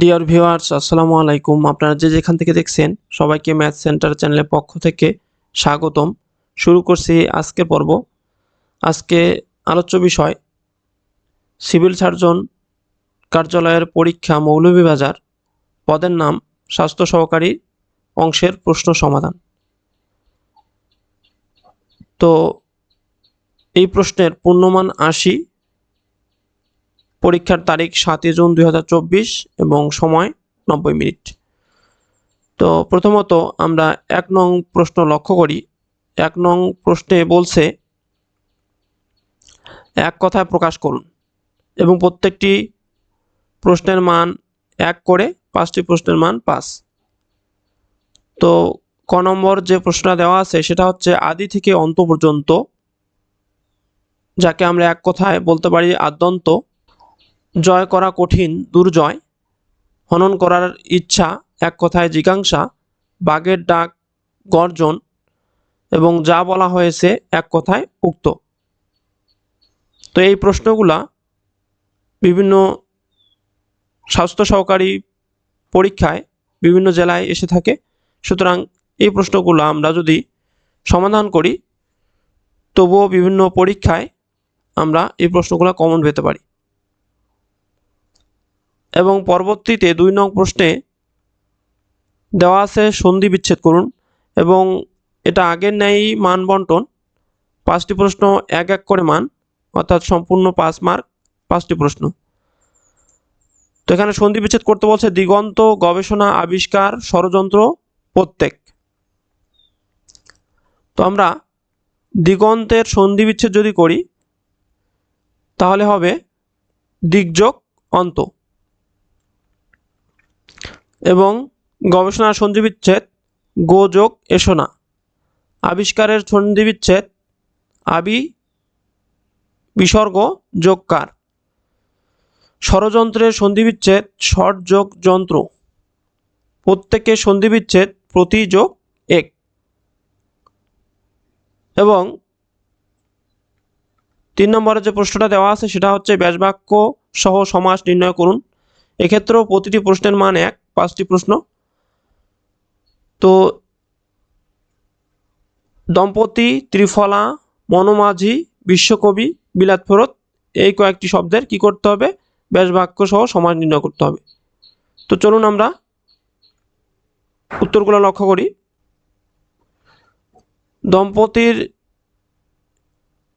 Dear viewers আসসালামু আলাইকুম। আপনারা যে যেখান থেকে দেখছেন, সবাইকে ম্যাথ সেন্টার চ্যানেলের পক্ষ থেকে স্বাগতম। শুরু করছি আজকের পর্ব। আজকে আলোচ্য বিষয়, সিভিল সার্জন কার্যালয়ের পরীক্ষা মৌলভীবাজার, পদের নাম স্বাস্থ্য সহকারী অংশের প্রশ্ন সমাধান। তো এই প্রশ্নের পূর্ণমান আশি পরীক্ষার তারিখ সাতই জুন দু হাজার চব্বিশ এবং সময় নব্বই মিনিট। তো প্রথমত আমরা এক নং প্রশ্ন লক্ষ্য করি। এক নং প্রশ্নে বলছে, এক কথায় প্রকাশ করুন এবং প্রত্যেকটি প্রশ্নের মান এক করে পাঁচটি প্রশ্নের মান পাঁচ। তো ক নম্বর যে প্রশ্নটা দেওয়া আছে সেটা হচ্ছে, আদি থেকে অন্ত পর্যন্ত, যাকে আমরা এক কথায় বলতে পারি আদ্যন্ত জয় করা কঠিন, দুর্জয়। হনন করার ইচ্ছা, এক কথায় জিজ্ঞাসা, বাঘের ডাক, গর্জন, এবং যা বলা হয়েছে এক কথায় উক্ত। তো এই প্রশ্নগুলা বিভিন্ন স্বাস্থ্য সহকারী পরীক্ষায় বিভিন্ন জেলায় এসে থাকে। সুতরাং এই প্রশ্নগুলো আমরা যদি সমাধান করি, তবুও বিভিন্ন পরীক্ষায় আমরা এই প্রশ্নগুলো কমন পেতে পারি। এবং পরবর্তীতে দুই নং প্রশ্নে দেওয়া আছে সন্ধি বিচ্ছেদ করুন এবং এটা আগের ন্যায়ই মান বন্টন। পাঁচটি প্রশ্ন এক এক করে মান, অর্থাৎ সম্পূর্ণ পাঁচ মার্ক, পাঁচটি প্রশ্ন। তো এখানে সন্ধি বিচ্ছেদ করতে বলছে দিগন্ত, গবেষণা, আবিষ্কার, ষড়যন্ত্র, প্রত্যেক। তো আমরা দিগন্তের সন্ধি বিচ্ছেদ যদি করি, তাহলে হবে দিগযোগ অন্ত। এবং গবেষণার সন্ধিবিচ্ছেদ গোযোগ এসোনা আবিষ্কারের সন্ধিবিচ্ছেদ আবি, বিসর্গ, যোগকার। ষড়যন্ত্রের সন্ধিবিচ্ছেদ ষট যোগ যন্ত্র। প্রত্যেকের সন্ধিবিচ্ছেদ প্রতি যোগ এক। এবং তিন নম্বরে যে প্রশ্নটা দেওয়া আছে, সেটা হচ্ছে ব্যাসবাক্য সহ সমাস নির্ণয় করুন। এক্ষেত্রেও প্রতিটি প্রশ্নের মান এক। পাঁচটি প্রশ্ন। তো দম্পতি, ত্রিফলা, মনোমাঝি, বিশ্বকবি, বিলাত ফেরত, এই কয়েকটি শব্দের কি করতে হবে? ব্যাস বাক্য সহ সমাজ নির্ণয় করতে হবে। তো চলুন আমরা উত্তরগুলো লক্ষ্য করি। দম্পতির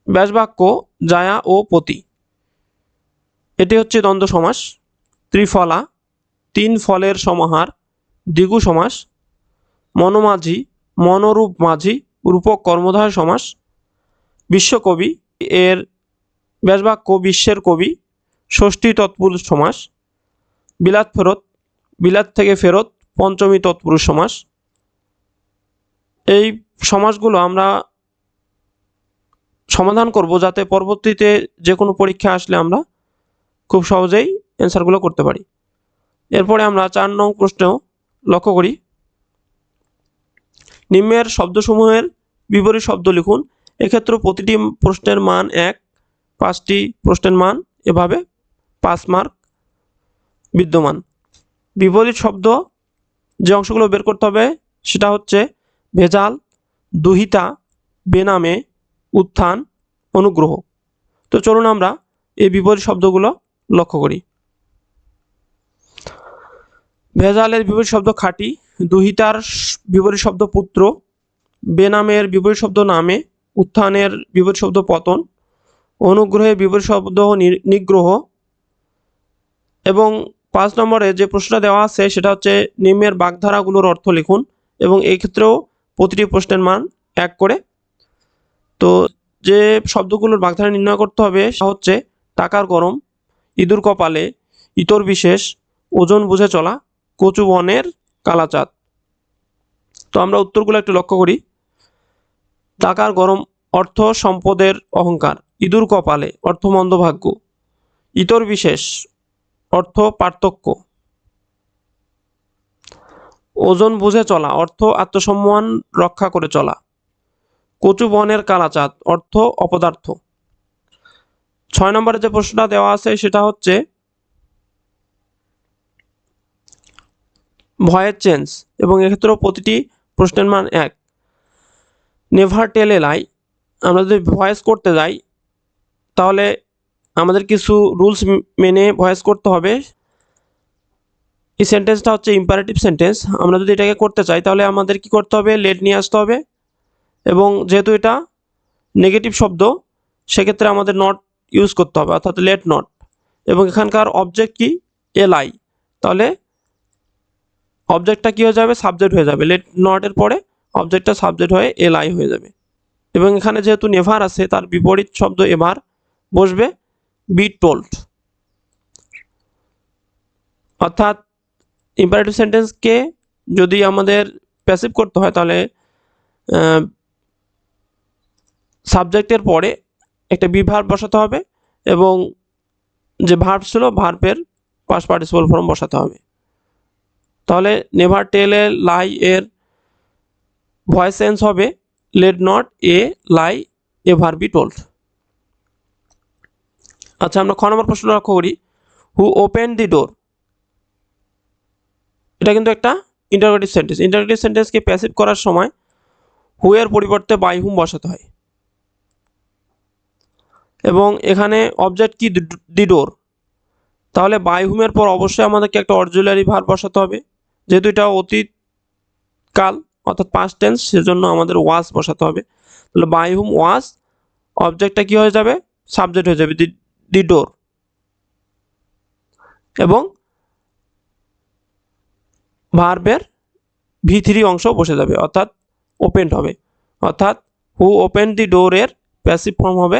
ব্যাসবাক্য জায়া ও পতি। এটি হচ্ছে দ্বন্দ্ব সমাস। ত্রিফলা তিন ফলের সমাহার, দ্বিগু সমাস, মনোমাঝি, মনোরূপ মাঝি, রূপক কর্মধার সমাস, বিশ্বকবি, এর ব্যাসবাক্য বিশ্বের কবি, ষষ্ঠী তৎপুরুষ সমাস, বিলাত ফেরত, বিলাত থেকে ফেরত, পঞ্চমী তৎপুরুষ সমাস। এই সমাসগুলো আমরা সমাধান করব যাতে পরবর্তীতে যে কোনো পরীক্ষা আসলে আমরা খুব সহজেই অ্যান্সারগুলো করতে পারি। এরপরে আমরা চার নং প্রশ্নেও লক্ষ্য করি। নিম্নের শব্দসমূহের বিপরীত শব্দ লিখুন। এক্ষেত্রে প্রতিটি প্রশ্নের মান এক, পাঁচটি প্রশ্নের মান এভাবে পাঁচ মার্ক বিদ্যমান। বিপরীত শব্দ যে অংশগুলো বের করতে হবে সেটা হচ্ছে ভেজাল, দুহিতা, বেনামে, উত্থান, অনুগ্রহ। তো চলুন আমরা এই বিপরীত শব্দগুলো লক্ষ্য করি। ভেজালের বিপরীত শব্দ খাঁটি, দুহিতার বিপরীত শব্দ পুত্র, বেনামের বিপরীত শব্দ নামে, উত্থানের বিপরীত শব্দ পতন, অনুগ্রহের বিপরীত শব্দ নিগ্রহ এবং পাঁচ নম্বরে যে প্রশ্নটা দেওয়া আছে সেটা হচ্ছে নিম্নের বাগধারাগুলোর অর্থ লিখুন এবং এই ক্ষেত্রেও প্রতিটি প্রশ্নের মান এক করে। তো যে শব্দগুলোর বাগধারা নির্ণয় করতে হবে সেটা হচ্ছে টাকার গরম, ইঁদুর কপালে, ইতর বিশেষ, ওজন বুঝে চলা কচু বনের কালাচাঁদ। তো আমরা উত্তরগুলো একটু লক্ষ্য করি। টাকার গরম অর্থ সম্পদের অহংকার, ইঁদুর কপালে অর্থ মন্দভাগ্য ইতর বিশেষ অর্থ পার্থক্য। ওজন বুঝে চলা, অর্থ আত্মসম্মান রক্ষা করে চলা। কচু বনের কালাচাঁদ, অর্থ অপদার্থ। ছয় নম্বরে যে প্রশ্নটা দেওয়া আছে সেটা হচ্ছে ভয়ের চেঞ্জ এবং এক্ষেত্রেও প্রতিটি প্রশ্নের মান এক। নেভার টেল এ লাই, আমরা যদি ভয়েস করতে যাই, তাহলে আমাদের কিছু রুলস মেনে ভয়েস করতে হবে। এই সেন্টেন্সটা হচ্ছে ইম্পারেটিভ সেন্টেন্স। আমরা যদি এটাকে করতে চাই, তাহলে আমাদের কি করতে হবে? লেট নিয়ে আসতে হবে। এবং যেহেতু এটা নেগেটিভ শব্দ, সেক্ষেত্রে আমাদের নট ইউজ করতে হবে, অর্থাৎ লেট নট এবং এখানকার অবজেক্ট কি? এলআই তাহলে অবজেক্টটা কী হয়ে যাবে? সাবজেক্ট হয়ে যাবে। লেট নটের পরে অবজেক্টটা সাবজেক্ট হয়ে এলআই হয়ে যাবে। এবং এখানে যেহেতু নেভার আছে, তার বিপরীত শব্দ এভার বসবে বি টোল্ড অর্থাৎ ইম্পারেটিভ সেন্টেন্সকে যদি আমাদের প্যাসিভ করতে হয়, তাহলে সাবজেক্টের পরে একটা বি ভার্ব বসাতে হবে এবং যে ভার্ব ছিল ভার্বের পাস পার্টিসিপল ফর্ম বসাতে হবে। তাহলে নেভার টেলে লাই এর ভয়েস সেন্স হবে let not a lie ever be told আচ্ছা আমরা খ নম্বর প্রশ্ন লক্ষ্য করি। হু ওপেন দি ডোর এটা কিন্তু একটা ইন্টারগ্রেটিভ সেন্টেন্স ইন্টারগ্রেটিভ সেন্টেন্সকে প্যাসিভ করার সময় হু এর পরিবর্তে বাই হুম বসাতে হয়। এবং এখানে অবজেক্ট কি? দি ডোর তাহলে বাই হুমের পর অবশ্যই আমাদেরকে একটা অর্জুলারি ভার বসাতে হবে। যেহেতু এটা অতীত কাল, অর্থাৎ পাস্ট টেন্স সেজন্য আমাদের ওয়াস বসাতে হবে। তাহলে বাই হুম ওয়াস অবজেক্টটা কী হয়ে যাবে? সাবজেক্ট হয়ে যাবে দি ডোর এবং ভার্বের ভি থ্রি অংশ বসে যাবে, অর্থাৎ ওপেন্ড হবে। অর্থাৎ হু ওপেন দি ডোরের প্যাসিভ ফর্ম হবে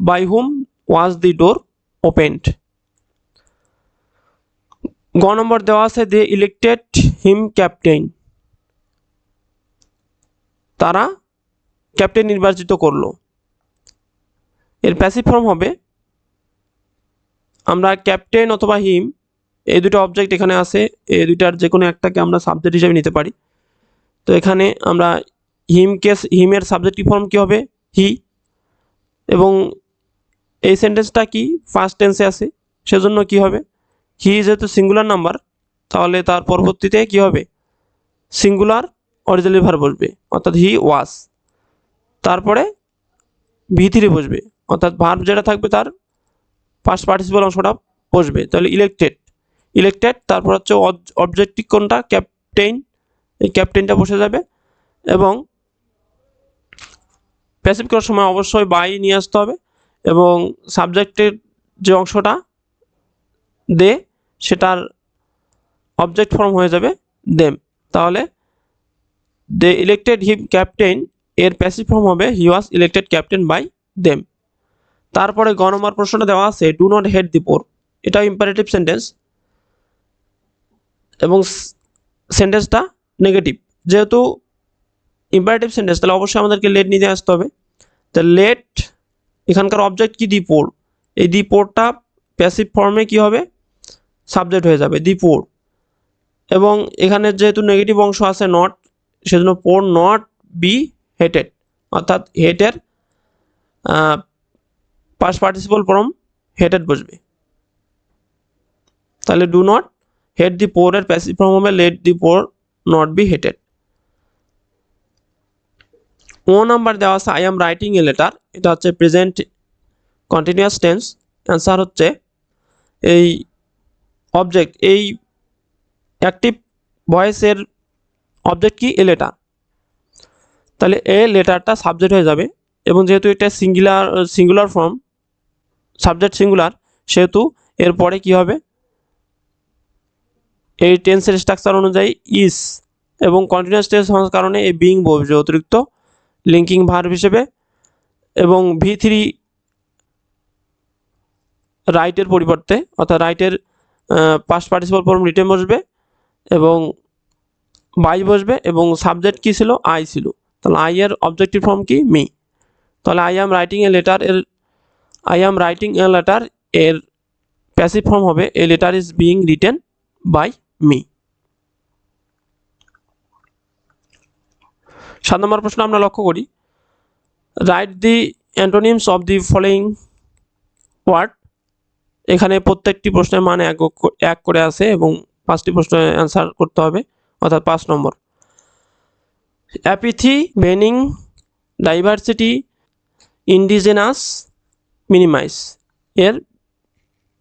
by whom was the door opened গ নম্বর দেওয়া আছে দে ইলেক্টেড হিম ক্যাপ্টেন তারা ক্যাপ্টেন নির্বাচিত করল। এর প্যাসিভ ফর্ম হবে, আমরা ক্যাপ্টেন অথবা হিম এই দুটো অবজেক্ট এখানে আছে, এই দুইটার যে কোনো একটাকে আমরা সাবজেক্ট হিসেবে নিতে পারি। তো এখানে আমরা হিমকে হিমের সাবজেক্টিভ ফর্ম কী হবে? হি এবং এই সেন্টেন্সটা কি? ফার্স্ট টেন্সে আছে, সেজন্য কি হবে? হি যেহেতু সিঙ্গুলার নাম্বার তাহলে তার পরবর্তীতে কি হবে? সিঙ্গুলার অরিজিনালি ভার বসবে, অর্থাৎ হি ওয়াস তারপরে ভি বসবে, অর্থাৎ ভার্ব যেটা থাকবে তার ফার্স্ট পার্টিসিপাল অংশটা বসবে। তাহলে ইলেক্টেড ইলেক্টেড তারপর হচ্ছে অবজেক্টিভ কোনটা? ক্যাপ্টেন এই ক্যাপ্টেনটা বসে যাবে এবং প্যাসিভ করার সময় অবশ্যই বাই নিয়ে আসতে হবে এবং সাবজেক্টের যে অংশটা দে, সেটার অবজেক্ট ফর্ম হয়ে যাবে দেম তাহলে দে ইলেক্টেড হিম ক্যাপ্টেন এর প্যাসিভ ফর্ম হবে he was elected captain by them তারপরে গ নম্বর প্রশ্নটা দেওয়া আছে do not heed the poor এটা ইম্পারেটিভ সেন্টেন্স এবং সেন্টেন্সটা নেগেটিভ যেহেতু ইম্পারেটিভ সেন্টেন্স তাহলে অবশ্যই আমাদেরকে লেট নিতে আসতে হবে। তা লেট এখানকার অবজেক্ট কি? দি পোর এই দি পোরটা প্যাসিভ ফর্মে কি হবে? সাবজেক্ট হয়ে যাবে দি পোর এবং এখানে যেহেতু নেগেটিভ অংশ আছে নট সেজন্য পোর নট বি হেটেড অর্থাৎ হেটের পাস পার্টিসিপল ফর্ম হেটেড বসবে। তাহলে ডু নট হেড দি পোরের প্যাসিভ ফর্ম হবে let the poor not be hated O number দেওয়া আছে I am writing a letter এটা হচ্ছে প্রেজেন্ট কন্টিনিউয়াস টেন্স অ্যান্সার হচ্ছে এই অবজেক্ট এই অ্যাক্টিভ ভয়েসের অবজেক্ট কি? এ লেটার তাহলে এ লেটারটা সাবজেক্ট হয়ে যাবে এবং যেহেতু এটা singular singular form subject singular সেহেতু এরপরে কি হবে? এই টেন্সের স্ট্রাকচার অনুযায়ী ইস এবং কন্টিনিউয়াস টেন্স হওয়ার কারণে এই বিং বসবে অতিরিক্ত লিঙ্কিং ভার্ব হিসেবে এবং ভি থ্রি রাইটের পরিবর্তে, অর্থাৎ রাইটের পাস্ট পার্টিসিপাল ফর্ম রিটেন বসবে এবং বাই বসবে এবং সাবজেক্ট কী ছিল? আই ছিল। তাহলে আই এর অবজেক্টিভ ফর্ম কি? মি তাহলে I am writing a letter এর I am writing a letter এর প্যাসিভ ফর্ম হবে। A letter is being written by me সাত নম্বর প্রশ্ন আমরা লক্ষ্য করি। Write the antonyms of the following word এখানে প্রত্যেকটি প্রশ্নের মান এক এক করে আছে এবং পাঁচটি প্রশ্নের অ্যান্সার করতে হবে, অর্থাৎ পাঁচ নম্বর। Apathy, benign, diversity, indigenous, minimise. এর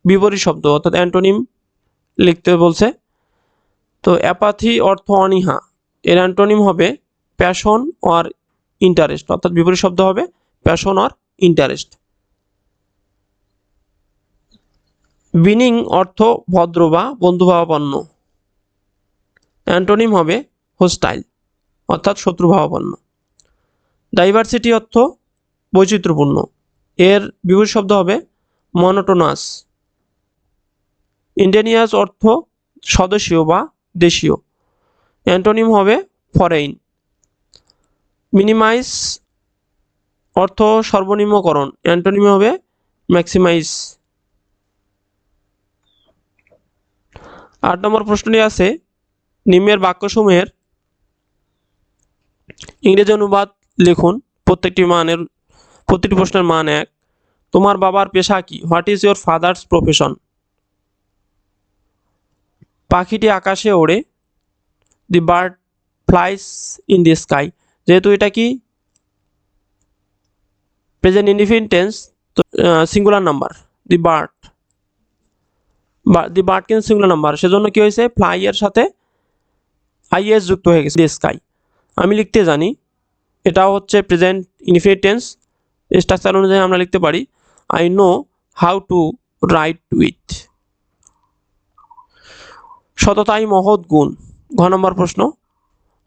বিপরীত শব্দ, অর্থাৎ অ্যান্টোনিম লিখতে বলছে। তো অ্যাপাথি অর্থ অনীহা। এর অ্যান্টোনিম হবে প্যাশন অর ইন্টারেস্ট, অর্থাৎ বিপরীত শব্দ হবে প্যাশন অর ইন্টারেস্ট। বিনিং অর্থ ভদ্র বা বন্ধুভাবাপন্ন। অ্যান্টোনিম হবে হোস্টাইল, অর্থাৎ শত্রুভাবাপন্ন। ডাইভার্সিটি অর্থ বৈচিত্র্যপূর্ণ। এর বিপরীত শব্দ হবে মনোটোনাস। ইন্ডেনিয়াস অর্থ স্বদেশীয় বা দেশীয়। অ্যান্টোনিম হবে ফরেইন। মিনিমাইজ অর্থ সর্বনিম্নকরণ। অ্যান্টোনিম হবে ম্যাক্সিমাইজ। আট নম্বর প্রশ্নটি আছে, নিম্নের বাক্যসমূহের ইংরেজি অনুবাদ লিখুন, প্রত্যেকটি মানের প্রতিটি প্রশ্নের মান এক। তোমার বাবার পেশা কি? What is your father's profession পাখিটি আকাশে ওড়ে the bird flies in the sky যেহেতু এটা কি? প্রেজেন্ট ইনডিফিন টেন্স তো singular number the bird the bird singular number. সেজন্য কি হয়েছে? ফ্লাই এর সাথে আইএস যুক্ত হয়ে গেছে দি স্কাই। আমি লিখতে জানি, এটাও হচ্ছে প্রেজেন্ট ইনডিফিনিট টেন্স। স্ট্রাকচার অনুযায়ী আমরা লিখতে পারি I know how to write with সততাই মহৎ গুণ। ঘ নম্বর প্রশ্ন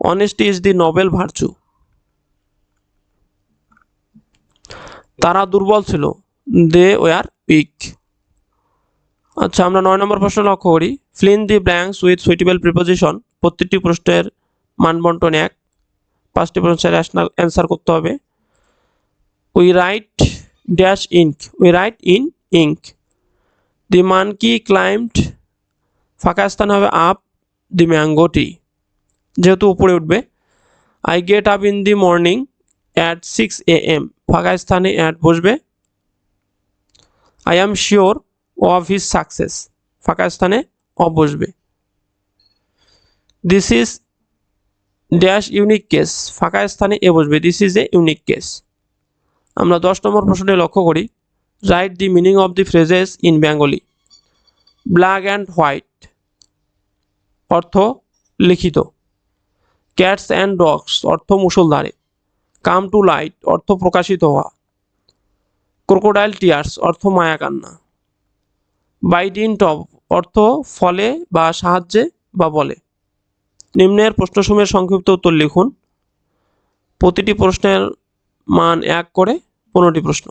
honesty is the noble virtue তারা দুর্বল ছিল দে ওয়ার উইক আচ্ছা আমরা নয় নম্বর প্রশ্ন লক্ষ্য করি। Fill in the blanks with suitable preposition, প্রত্যেকটি প্রশ্নের মানবন্টন এক। পাঁচটি প্রশ্নের অ্যান্সার করতে হবে। We write dash ink we write in ink the monkey climbed ফাঁকা স্থান হবে আপ দি ম্যাঙ্গো টি যেহেতু উপরে উঠবে। I get up in the morning at six A M ফাঁকা স্থানে অ্যাট বসবে। I am sure of his success ফাঁকা স্থানে অফ বসবে। This is dash unique case ফাঁকা স্থানে এ বসবে। This is a unique case আমরা দশ নম্বর প্রশ্নটি লক্ষ্য করি। Write the meaning of the phrases in Bengali black and white অর্থ লিখিত। ক্যাটস অ্যান্ড ডগস অর্থ মুসলধারে কাম টু লাইট অর্থ প্রকাশিত হওয়া। ক্রোকোডাইল টিয়ার্স অর্থ মায়াকান্না বাইট ইন টপ অর্থ ফলে বা সাহায্যে বা বলে। নিম্নের প্রশ্নসমূহের সংক্ষিপ্ত উত্তর লিখুন। প্রতিটি প্রশ্নের মান এক করে পনেরোটি প্রশ্ন।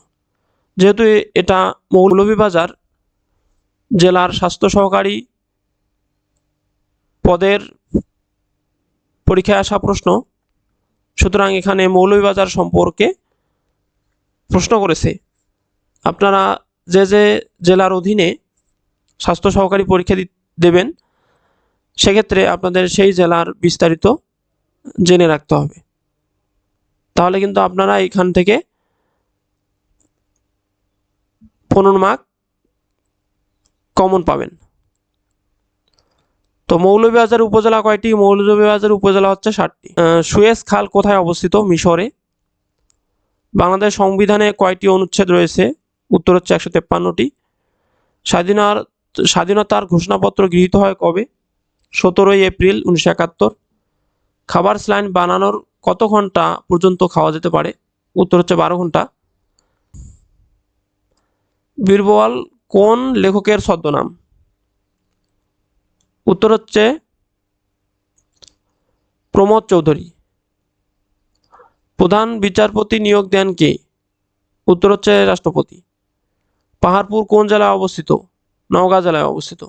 যেহেতু এটা মৌলভীবাজার জেলার স্বাস্থ্য সহকারী পদের পরীক্ষায় আসা প্রশ্ন, সুতরাং এখানে মৌলভীবাজার সম্পর্কে প্রশ্ন করেছে। আপনারা যে যে জেলার অধীনে স্বাস্থ্য সহকারী পরীক্ষা দেবেন, সেক্ষেত্রে আপনাদের সেই জেলার বিস্তারিত জেনে রাখতে হবে। তাহলে কিন্তু আপনারা এখান থেকে পনেরো মার্ক কমন পাবেন। তো মৌলভীবাজার উপজেলা কয়টি? মৌলভীবাজার উপজেলা হচ্ছে ষাটটি। সুয়েজ খাল কোথায় অবস্থিত? মিশরে। বাংলাদেশ সংবিধানে কয়টি অনুচ্ছেদ রয়েছে? উত্তর হচ্ছে একশো তেপ্পান্নটি। স্বাধীনার স্বাধীনতার ঘোষণাপত্র গৃহীত হয় কবে? সতেরোই এপ্রিল উনিশশো একাত্তর। খাবার স্লাইন বানানোর কত ঘণ্টা পর্যন্ত খাওয়া যেতে পারে? উত্তর হচ্ছে বারো ঘণ্টা। বীরবল কোন লেখকের ছদ্মনাম? উত্তর হচ্ছে প্রমোদ চৌধুরী। প্রধান বিচারপতি নিয়োগ দেন কে? উত্তর হচ্ছে রাষ্ট্রপতি। পাহাড়পুর কোন জেলায় অবস্থিত? নওগাঁ জেলায় অবস্থিত।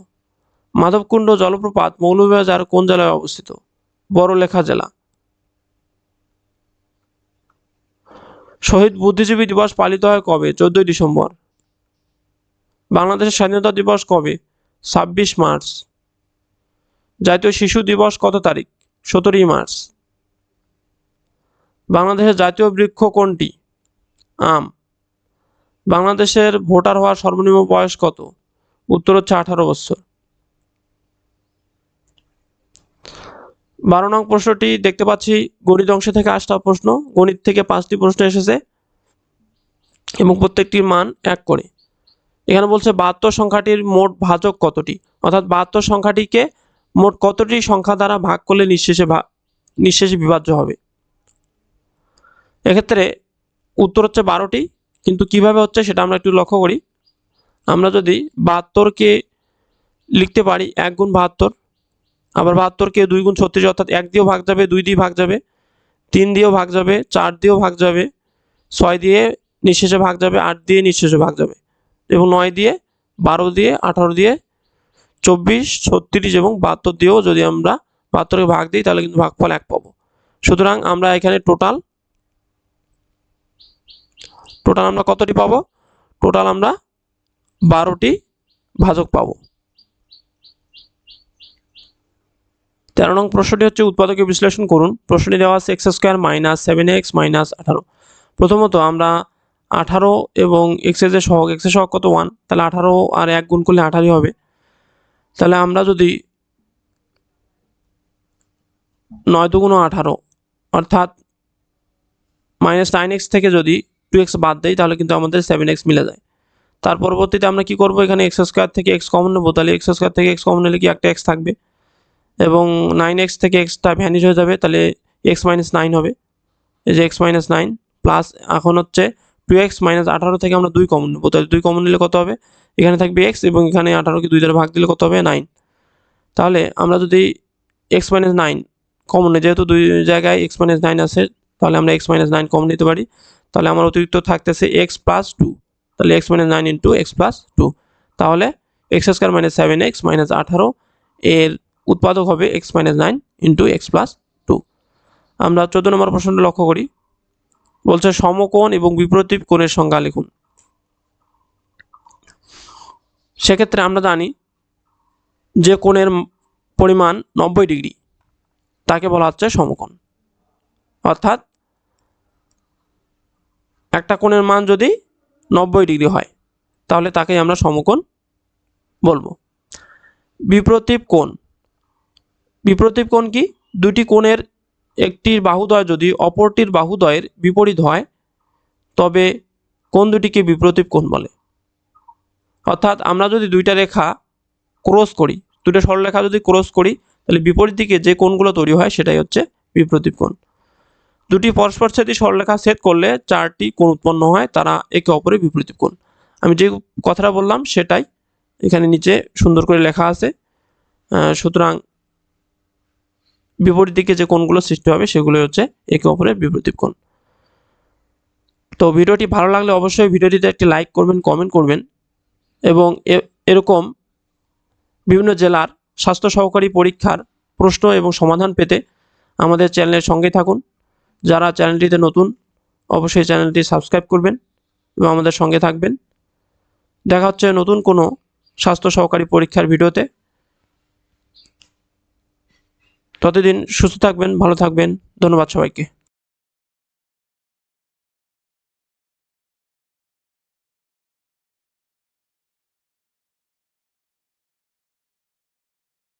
মাধবকুণ্ড জলপ্রপাত মৌলভীবাজার কোন জেলায় অবস্থিত? বড়লেখা জেলা। শহীদ বুদ্ধিজীবী দিবস পালিত হয় কবে? চোদ্দই ডিসেম্বর। বাংলাদেশের স্বাধীনতা দিবস কবে? ছাব্বিশ মার্চ। জাতীয় শিশু দিবস কত তারিখ? সতেরোই মার্চ। বাংলাদেশের জাতীয় বৃক্ষ কোনটি? আম। বাংলাদেশের ভোটার হওয়ার সর্বনিম্ন বয়স কত? উত্তর হচ্ছে আঠারো বছর। বারো নং প্রশ্নটি দেখতে পাচ্ছি গণিত অংশ থেকে আসটা প্রশ্ন, গণিত থেকে পাঁচটি প্রশ্ন এসেছে এবং প্রত্যেকটির মান এক করে। এখানে বলছে বাহাত্তর সংখ্যাটির মোট ভাজক কতটি? অর্থাৎ বাহাত্তর সংখ্যাটিকে মোট কতটি সংখ্যা দ্বারা ভাগ করলে নিঃশেষে নিঃশেষে বিভাজ্য হবে? এক্ষেত্রে উত্তর হচ্ছে বারোটি, কিন্তু কীভাবে হচ্ছে সেটা আমরা একটু লক্ষ্য করি। আমরা যদি বাহাত্তরকে লিখতে পারি, এক গুণ বাহাত্তর, আবার বাহাত্তরকে দুই গুণ ছত্রিশ অর্থাৎ এক দিয়েও ভাগ যাবে, দুই দিয়ে ভাগ যাবে, তিন দিয়েও ভাগ যাবে, চার দিয়েও ভাগ যাবে, ছয় দিয়ে নিঃশেষে ভাগ যাবে, আট দিয়ে নিঃশেষে ভাগ যাবে। এবং নয় দিয়ে, বারো দিয়ে, আঠারো দিয়ে, চব্বিশ, ছত্রিশ এবং বাহাত্তর দিয়েও যদি আমরা বাহাত্তরকে ভাগ দিই, তাহলে কিন্তু ভাগফল এক পাবো। সুতরাং আমরা এখানে টোটাল টোটাল আমরা কতটি পাবো? টোটাল আমরা বারোটি ভাজক পাবো। তেরো নং প্রশ্নটি হচ্ছে উৎপাদকে বিশ্লেষণ করুন। প্রশ্নটি দেওয়া আছে x square minus seven x minus আঠারো। প্রথমত আমরা আঠারো এবং এক্সের যে সহগ এক্সের সহগ কত? ওয়ান। তাহলে আঠারো আর এক গুণ করলে আঠারোই হবে। তাহলে আমরা যদি নয় দুগুণ আঠারো, অর্থাৎ মাইনাস নাইন এক্স থেকে যদি টু এক্স বাদ দেই, তাহলে কিন্তু আমাদের সেভেন এক্স মিলে যায়। তার পরবর্তীতে আমরা কি করব? এখানে এক্স স্কোয়ার থেকে এক্স কমন নেব। তাহলে এক্স স্কোয়ার থেকে এক্স কমন নিলে কি একটা এক্স থাকবে? এবং নাইন এক্স থেকে এক্সটা ভ্যানিশ হয়ে যাবে। তাহলে এক্স মাইনাস নাইন হবে। এই যে এক্স মাইনাস নাইন প্লাস এখন হচ্ছে টু এক্স মাইনাস আঠারো থেকে আমরা দুই কমন নেব। তাহলে দুই কমন নিলে কত হবে? এখানে থাকবে এক্স এবং এখানে আঠারোকে দুই দ্বারা ভাগ দিলে কত হবে? নাইন তাহলে আমরা যদি এক্স মাইনাস নাইন কমন নিই, যেহেতু দুই জায়গায় এক্স মাইনাস নাইন আছে, তাহলে আমরা এক্স মাইনাস নাইন কমন নিতে পারি। তাহলে আমার অতিরিক্ত থাকতেছে এক্স প্লাস টু তাহলে x minus nine into x plus two তাহলে x square minus seven x minus আঠারো এর উৎপাদক হবে x minus nine into x plus two আমরা চোদ্দ নম্বর প্রশ্নটা লক্ষ্য করি। বলছে সমকোণ এবং বিপরীত কোণের সংজ্ঞা লিখুন। সেক্ষেত্রে আমরা জানি যে কোণের পরিমাণ নব্বই ডিগ্রি, তাকে বলা হচ্ছে সমকোণ। অর্থাৎ একটা কোণের মান যদি নব্বই ডিগ্রি হয়। তাহলে তাকে আমরা সমকোণ বলব। বিপ্রতীপ কোণ। বিপ্রতীপ কোণ কি? দুটি কোণের একটির বাহুদয় যদি অপরটির বাহুদয়ের বিপরীত হয়, তবে কোন দুটিকে বিপ্রতীপ কোণ বলে। অর্থাৎ আমরা যদি দুইটা রেখা ক্রস করি দুটো সরলরেখা যদি ক্রস করি, তাহলে বিপরীত দিকে যে কোণগুলো তৈরি হয়, সেটাই হচ্ছে বিপ্রতীপ কোণ। দুটি পরস্পর পরস্পরচ্ছেদী সরলরেখা ছেদ করলে চারটি কোণ উৎপন্ন হয়, তারা একে অপরের বিপরীত কোণ। আমি যে কথাটা বললাম সেটাই এখানে নিচে সুন্দর করে লেখা আছে। সুতরাং বিপরীত দিকে যে কোণগুলো সৃষ্টি হবে সেগুলো হচ্ছে একে অপরের বিপরীত কোণ। তো ভিডিওটি ভালো লাগলে অবশ্যই ভিডিওটিতে একটি লাইক করবেন কমেন্ট করবেন এবং এরকম বিভিন্ন জেলার স্বাস্থ্য সহকারী পরীক্ষার প্রশ্ন এবং সমাধান পেতে আমাদের চ্যানেলের সঙ্গে থাকুন। যারা চ্যানেলটিতে নতুন, অবশ্যই চ্যানেলটি সাবস্ক্রাইব করবেন এবং আমাদের সঙ্গে থাকবেন। দেখা হচ্ছে নতুন কোনো স্বাস্থ্য সহকারী পরীক্ষার ভিডিওতে। ততদিন সুস্থ থাকবেন, ভালো থাকবেন। ধন্যবাদ সবাইকে।